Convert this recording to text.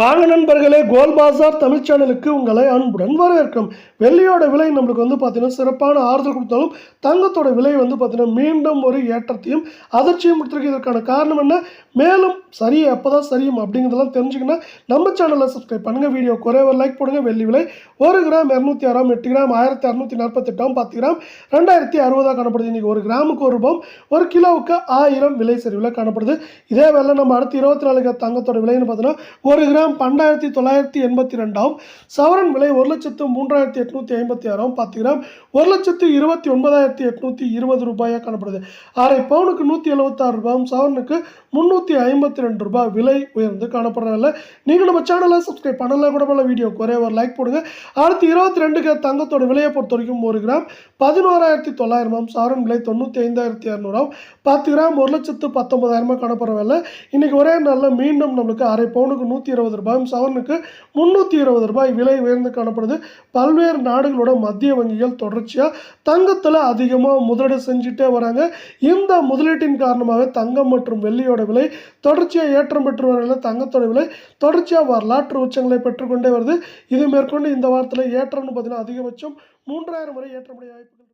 வாங்க நண்பர்களே கோல் பாசார் தமிழ் சேனலுக்கு உங்களை அன்புடன் வரவேற்கும். வெள்ளியோட விலை நம்மளுக்கு வந்து பார்த்தீங்கன்னா சிறப்பான ஆறுதல் கொடுத்தாலும் தங்கத்தோட விலை வந்து பார்த்தீங்கன்னா மீண்டும் ஒரு ஏற்றத்தையும் அதிர்ச்சியும் கொடுத்துருக்கு. இதற்கான காரணம் என்ன? மேலும் சரி எப்போ தான் சரியும் அப்படிங்கிறதெல்லாம் தெரிஞ்சுக்கணும் நம்ம சேனலை சப்ஸ்கிரைப் பண்ணுங்கள் வீடியோ குறை ஒரு லைக் போடுங்க. வெள்ளி விலை ஒரு கிராம் இரநூத்தி ஆறாம் எட்டு கிராம் ஆயிரத்தி அறுநூத்தி நாற்பத்தெட்டாம் பத்து கிராம் ரெண்டாயிரத்தி அறுபதாக காணப்படுது. இன்றைக்கி ஒரு கிராமுக்கு ஒரு ரூபாய் ஒரு கிலோவுக்கு ஆயிரம் விலை சரிவில் காணப்படுது. இதே வேலை நம்ம அடுத்து இருபத்தி நாலு தங்கத்தோட விலைன்னு பார்த்தீங்கன்னா ஒரு கிராம் பன்னெண்டாயிரத்தி தொள்ளாயிரத்தி எண்பத்தி ரெண்டாம் சவரன் விலை ஒரு லட்சத்து மூன்றாயிரத்தி எட்நூற்றி ஐம்பத்தி ஆறாம். பத்து கிராம் ஒரு லட்சத்து இருபத்தி ஒன்பதாயிரத்தி எட்நூற்றி இருபது ரூபாயாக காணப்படுது. அரை பவுனுக்கு நூற்றி எழுபத்தாறு ரூபாயும் சவரனுக்கு முந்நூற்றி ஐம்பத்தி ரெண்டு ரூபாய் விலை உயர்ந்து காணப்படுறதில்ல நீங்கள் நம்ம சேனலை சப்ஸ்கிரைப் பண்ணலாம் கூட பல வீடியோ குறைய ஒரு லைக் போடுங்க. அடுத்து இருபத்தி ரெண்டுக்கு தங்கத்தோட விலையை பொறுத்த வரைக்கும் ஒரு கிராம் பதினோராயிரத்தி தொள்ளாயிரமாம் சவரன் விலை தொண்ணூற்றி ஐந்தாயிரத்தி இரநூறாம் பத்து கிராம் ஒரு லட்சத்து பத்தொன்பதாயிரமா காணப்படுறதில்ல இன்றைக்கி இன்னைக்கு ஒரே நாளில் மீண்டும் நம்மளுக்கு அரை பவுனுக்கு நூற்றி இருபது ரூபாயும் சவரனுக்கு முந்நூற்றி இருபது ரூபாய். விலை உயர்ந்து காணப்படுது. பல்வேறு நாடுகளோட மத்திய வங்கிகள் தொடர்ச்சியாக தங்கத்தில் அதிகமாக முதலீடு செஞ்சுட்டே வராங்க. இந்த முதலீட்டின் காரணமாக தங்கம் மற்றும் வெள்ளியோட விலை தொடர்ச்சியாக ஏற்றம் பெற்று வரல தங்கத்தோட விலை தொடர்ச்சியாக வரலாற்று உச்சங்களை பெற்றுக்கொண்டே வருது. இது மேற்கொண்டு இந்த வாரத்தில் ஏற்றம்னு பார்த்தீங்கன்னா அதிகபட்சம் மூன்றாயிரம் வரை ஏற்றமுடைய வாய்ப்புகள்